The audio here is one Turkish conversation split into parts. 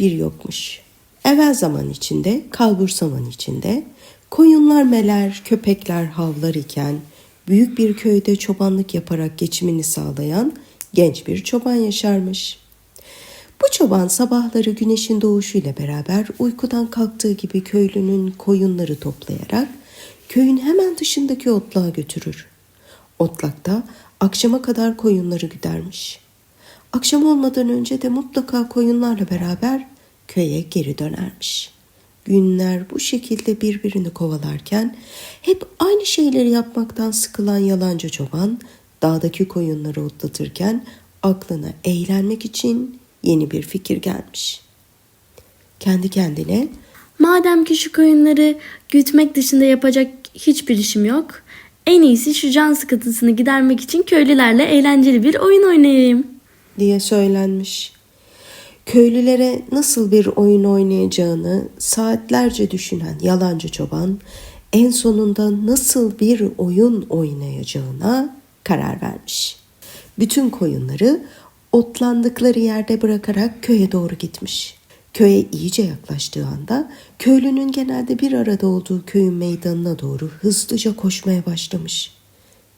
bir yokmuş. Evvel zaman içinde, kalbur zaman içinde, koyunlar meler, köpekler havlar iken, büyük bir köyde çobanlık yaparak geçimini sağlayan genç bir çoban yaşarmış. Bu çoban sabahları güneşin doğuşuyla beraber uykudan kalktığı gibi köylünün koyunları toplayarak köyün hemen dışındaki otluğa götürür. Otlakta akşama kadar koyunları güdermiş. Akşam olmadan önce de mutlaka koyunlarla beraber köye geri dönermiş. Günler bu şekilde birbirini kovalarken hep aynı şeyleri yapmaktan sıkılan yalancı çoban dağdaki koyunları otlatırken aklına eğlenmek için yeni bir fikir gelmiş. Kendi kendine Madem ki şu koyunları gütmek dışında yapacak hiçbir işim yok. En iyisi şu can sıkıntısını gidermek için köylülerle eğlenceli bir oyun oynayayım. diye söylenmiş. Köylülere nasıl bir oyun oynayacağını saatlerce düşünen yalancı çoban en sonunda nasıl bir oyun oynayacağına karar vermiş. Bütün koyunları otlandıkları yerde bırakarak köye doğru gitmiş. Köye iyice yaklaştığı anda köylünün genelde bir arada olduğu köyün meydanına doğru hızlıca koşmaya başlamış.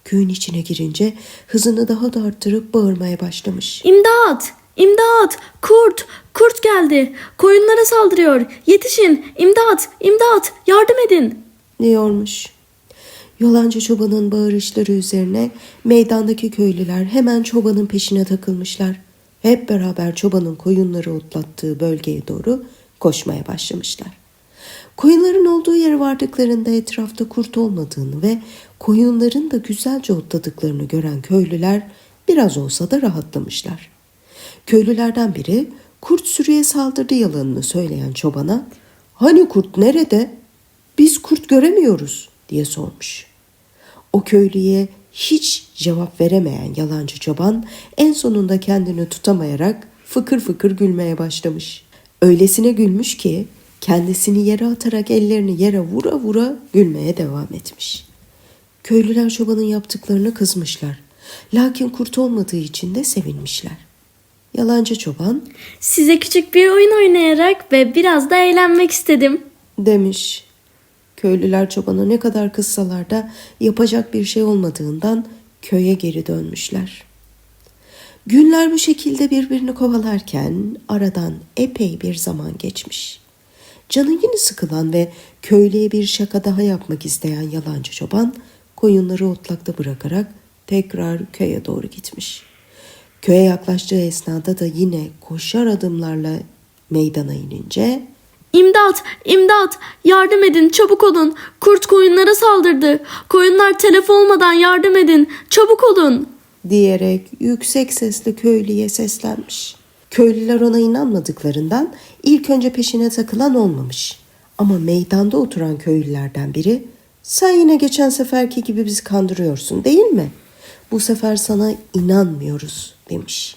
Köyün içine girince hızını daha da arttırıp bağırmaya başlamış. İmdat! İmdat! Kurt! Kurt geldi! Koyunlara saldırıyor! Yetişin! İmdat! İmdat! Yardım edin! diyormuş. Yalancı çobanın bağırışları üzerine meydandaki köylüler hemen çobanın peşine takılmışlar. Hep beraber çobanın koyunları otlattığı bölgeye doğru koşmaya başlamışlar. Koyunların olduğu yere vardıklarında etrafta kurt olmadığını ve koyunların da güzelce otladıklarını gören köylüler biraz olsa da rahatlamışlar. Köylülerden biri kurt sürüye saldırdı yalanını söyleyen çobana "Hani kurt nerede? Biz kurt göremiyoruz." diye sormuş. O köylüye hiç cevap veremeyen yalancı çoban en sonunda kendini tutamayarak fıkır fıkır gülmeye başlamış. Öylesine gülmüş ki kendisini yere atarak ellerini yere vura vura gülmeye devam etmiş. Köylüler çobanın yaptıklarını kızmışlar. Lakin kurt olmadığı için de sevinmişler. Yalancı çoban Size küçük bir oyun oynayarak ve biraz da eğlenmek istedim. demiş. Köylüler çobanı ne kadar kızsalar da yapacak bir şey olmadığından köye geri dönmüşler. Günler bu şekilde birbirini kovalarken aradan epey bir zaman geçmiş. Canı yine sıkılan ve köylüye bir şaka daha yapmak isteyen yalancı çoban koyunları otlakta bırakarak tekrar köye doğru gitmiş. Köye yaklaştığı esnada da yine koşar adımlarla meydana inince İmdat! İmdat! Yardım edin! Çabuk olun! Kurt koyunlara saldırdı. Koyunlar telef olmadan yardım edin. Çabuk olun! diyerek yüksek sesle köylüye seslenmiş. Köylüler ona inanmadıklarından ilk önce peşine takılan olmamış. Ama meydanda oturan köylülerden biri sen yine geçen seferki gibi bizi kandırıyorsun değil mi? Bu sefer sana inanmıyoruz demiş.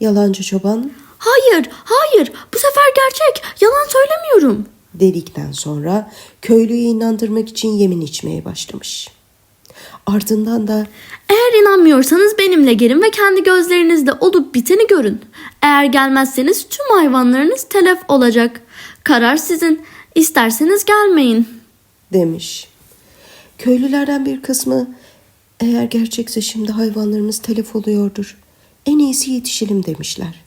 Yalancı çoban Hayır! Hayır! Bu sefer gerçek! Yalan söylemiyorum. dedikten sonra köylüyü inandırmak için yemin içmeye başlamış. Ardından da Eğer inanmıyorsanız benimle gelin ve kendi gözlerinizle olup biteni görün. Eğer gelmezseniz tüm hayvanlarınız telef olacak. Karar sizin. İsterseniz gelmeyin. demiş. Köylülerden bir kısmı eğer gerçekse şimdi hayvanlarımız telef oluyordur. En iyisi yetişelim demişler.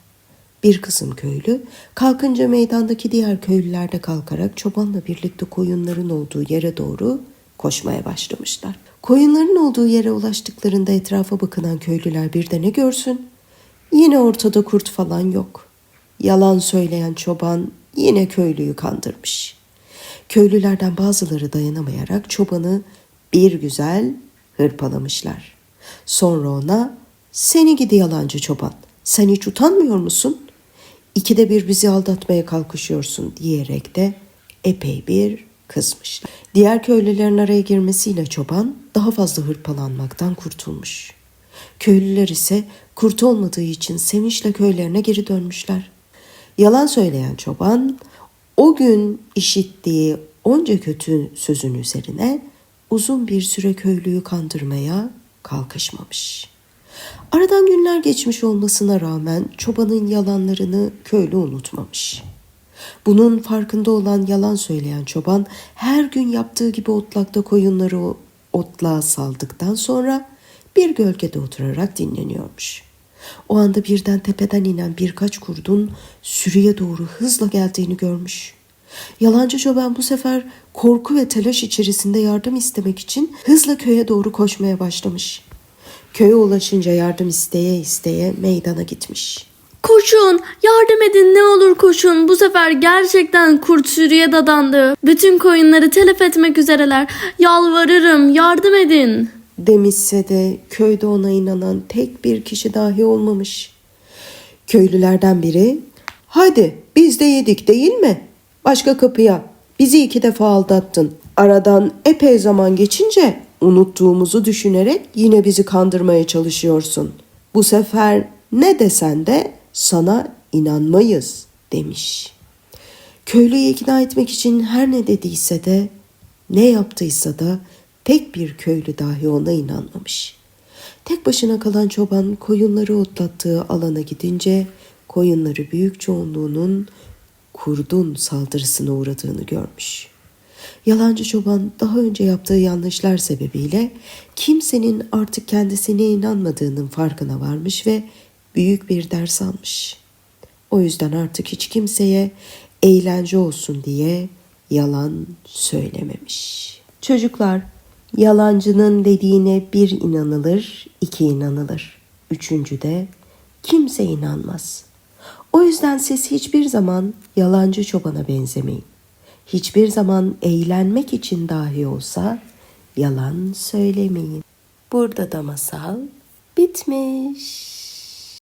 Bir kısım köylü kalkınca meydandaki diğer köylüler de kalkarak çobanla birlikte koyunların olduğu yere doğru koşmaya başlamışlar. Koyunların olduğu yere ulaştıklarında etrafa bakınan köylüler bir de ne görsün? Yine ortada kurt falan yok. Yalan söyleyen çoban yine köylüyü kandırmış. Köylülerden bazıları dayanamayarak çobanı bir güzel hırpalamışlar. Sonra ona seni gidi yalancı çoban sen hiç utanmıyor musun? İkide bir bizi aldatmaya kalkışıyorsun diyerek de epey bir kızmışlar. Diğer köylülerin araya girmesiyle çoban daha fazla hırpalanmaktan kurtulmuş. Köylüler ise kurt olmadığı için sevinçle köylerine geri dönmüşler. Yalan söyleyen çoban o gün işittiği onca kötü sözün üzerine uzun bir süre köylüyü kandırmaya kalkışmamış. Aradan günler geçmiş olmasına rağmen çobanın yalanlarını köylü unutmamış. Bunun farkında olan yalan söyleyen çoban her gün yaptığı gibi otlakta koyunları o otlağa saldıktan sonra bir gölgede oturarak dinleniyormuş. O anda birden tepeden inen birkaç kurdun sürüye doğru hızla geldiğini görmüş. Yalancı çoban bu sefer korku ve telaş içerisinde yardım istemek için hızla köye doğru koşmaya başlamış. Köye ulaşınca yardım isteye isteye meydana gitmiş. Koşun, yardım edin ne olur koşun. Bu sefer gerçekten kurt sürüye dadandı. Bütün koyunları telef etmek üzereler. Yalvarırım, yardım edin. Demişse de köyde ona inanan tek bir kişi dahi olmamış. Köylülerden biri, hadi biz de yedik değil mi? Başka kapıya, bizi iki defa aldattın. Aradan epey zaman geçince unuttuğumuzu düşünerek yine bizi kandırmaya çalışıyorsun. Bu sefer ne desen de sana inanmayız demiş. Köylüyü ikna etmek için her ne dediyse de ne yaptıysa da tek bir köylü dahi ona inanmamış. Tek başına kalan çoban koyunları otlattığı alana gidince koyunları büyük çoğunluğunun kurdun saldırısına uğradığını görmüş. Yalancı çoban daha önce yaptığı yanlışlar sebebiyle kimsenin artık kendisine inanmadığının farkına varmış ve büyük bir ders almış. O yüzden artık hiç kimseye eğlence olsun diye yalan söylememiş. Çocuklar, yalancının dediğine bir inanılır, iki inanılır. Üçüncü de kimse inanmaz. O yüzden siz hiçbir zaman yalancı çobana benzemeyin. Hiçbir zaman eğlenmek için dahi olsa yalan söylemeyin. Burada da masal bitmiş.